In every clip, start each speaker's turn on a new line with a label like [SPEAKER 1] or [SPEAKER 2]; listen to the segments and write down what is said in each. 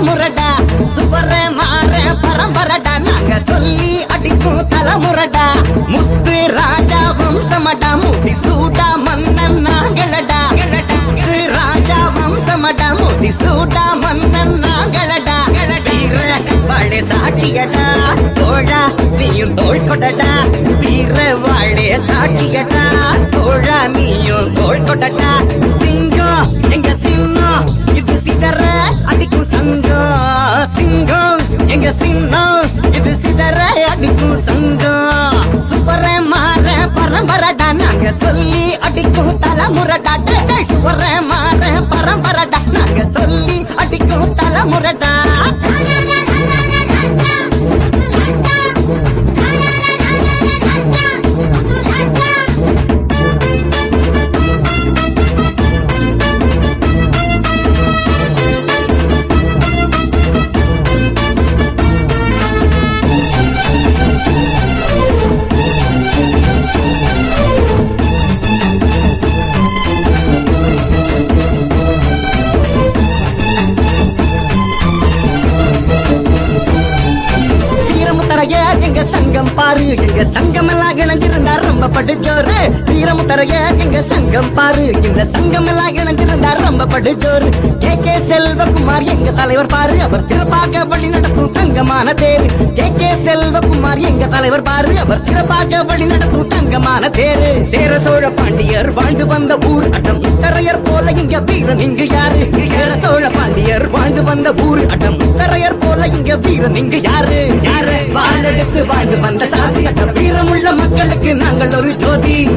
[SPEAKER 1] தலைமுரடா சுவர மாற பரம்பரடா நாங்க சொல்லி அடிக்கும் தலைமுரடா. முத்து ராஜா வம்சமடா முடி சூடா மன்னன் நாங்களடா முத்து ராஜா வம்சமடா முடி சூடா மன்னன் நாங்களடா வாழே சாட்சியடா தோழா நீயும் தோல் கொடடா. வீர வாழே சாட்சியடா தோழா நீயும் தோல் கொடடா. தலைமுறடா சுவர மாற பரம்பரடா. நாங்க சொல்லி அடிக்கும் தலைமுறடா. இணைஞ்சிருந்தா ரொம்ப படிச்சோரு வீரமுத்தரைய எங்க சங்கம் பாரு. எங்க சங்கம் எல்லாம் இணைஞ்சிருந்தா ரொம்ப படிச்சோரு கே. கே. செல்வகுமார் எங்க தலைவர் பாரு. அவர் சிறப்பாக வழி நடக்கும் தங்கமான தேரு. கே. கே. செல்வகுமார் எங்க தலைவர் பாரு. அவர் சிறப்பாக வழி நடக்கும் தங்கமான தேரு. சேர சோழ பாண்டியர் வாழ்ந்து வந்த ஊர் அட்டம் தரையர் போல இங்க வீரன் இங்கு யாரு? சேர சோழ பாண்டியர் வாழ்ந்து வந்த ஊர் அட்டம் தரையர் போல இங்க வீரன் இங்கு யாரு? யாரு? வாழ்ந்தெடுத்து வாழ்ந்து வந்த சாதி மக்களுக்கு நாங்கள் ஒரு ஜோதி.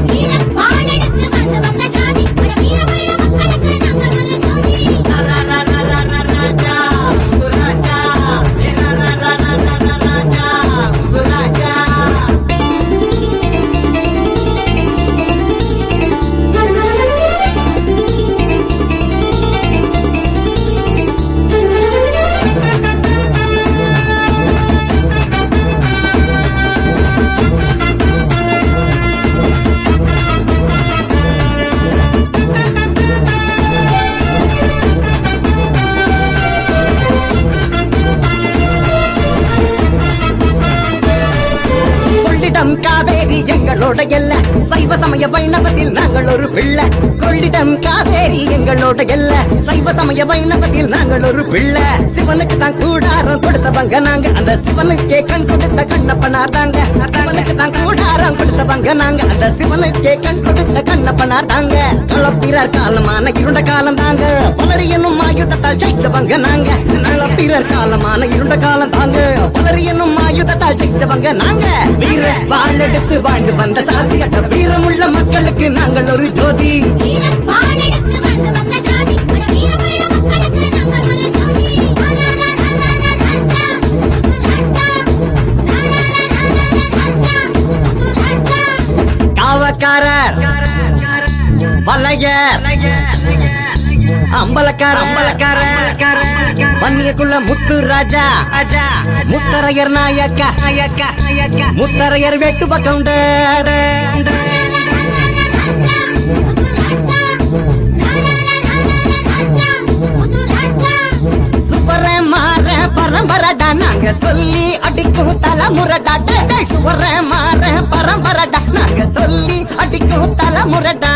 [SPEAKER 1] கொள்ளிடம் காவேரி எங்களோட எல்ல. சைவ சமய வைணவத்தில் நாங்கள் ஒரு பிள்ளை. கொள்ளிடம் காவேரி எங்களோட எல்ல. சைவ சமய வைணவத்தில் நாங்கள் ஒரு பிள்ளை. சிவனுக்கு தான் கூடாரம் கொடுத்தவங்க நாங்க. அந்த சிவனுக்கே கண் கொடுத்த கண்ணப்பனார் தாங்க. சிவனுக்கு தான் கூடாரம் கொடுத்தவங்க நாங்க. அந்த சிவனுக்கே கண் கொடுத்த கண்ணப்பனார் தாங்க. களப்பிரர் காலமான இருண்ட காலம் தாங்க. பலரி என்னும் ஆயுதத்தால் ஜெயிச்சவங்க நாங்க. களப்பிரர் காலமான இருண்ட காலம் தாங்க. பலரி என்னும் ஆயுதத்தால் ஜெயிச்சவங்க நாங்க. வீர வாழெடுத்து வாழ்ந்து வந்த சாதியட்ட வீரமுள்ள மக்களுக்கு நாங்கள் ஒரு ஜோதி காவக்காரர் வலையர் அம்பலக்கார. வன்னியக்குள்ள முத்து ராஜா. முத்தரையர் நாயக்கா. முத்தரையர் வெட்டு பக்கவுண்டர் சுவர மாற பரம்பரடா நாங்க சொல்லி அடிக்கும் தலைமுறடா டேய் சுவர மாற பரம்பரடா நாங்க சொல்லி அடிக்கும் தலைமுறடா.